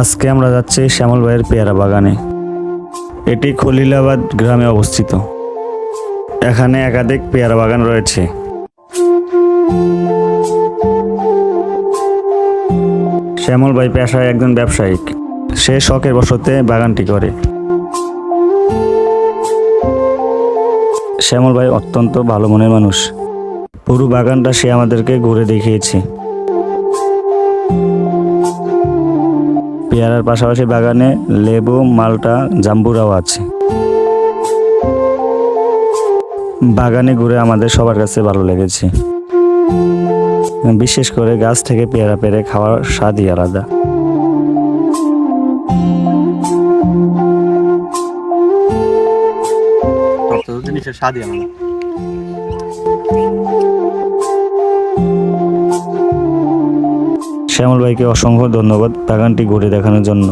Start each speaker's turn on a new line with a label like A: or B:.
A: আজকে আমরা যাচ্ছি শ্যামল ভাইয়ের পেয়ারা বাগানে। এটি খলিলাবাদ গ্রামে অবস্থিত। এখানে একাধিক পেয়ারা বাগান রয়েছে। শ্যামল ভাই পেশায় একজন ব্যবসায়িক। সে শখের বসতে বাগানটি করে। শ্যামল ভাই অত্যন্ত ভালো মনের মানুষ। পুরো বাগানটা সে আমাদেরকে ঘুরে দেখিয়েছে। পেয়ারার পাশাপাশি বাগানে লেবু, মালটা, জাম্বুরাও আছে। বাগানে ঘুরে আমাদের সবার কাছে ভালো লেগেছে। বিশেষ করে গাছ থেকে পেয়ারা পেরে খাওয়ার স্বাদই আলাদা।
B: জিনিসের স্বাদই আলাদা।
A: শ্যামল ভাইকে অসংখ্য ধন্যবাদ বাগানটি ঘুরে দেখানোর জন্য।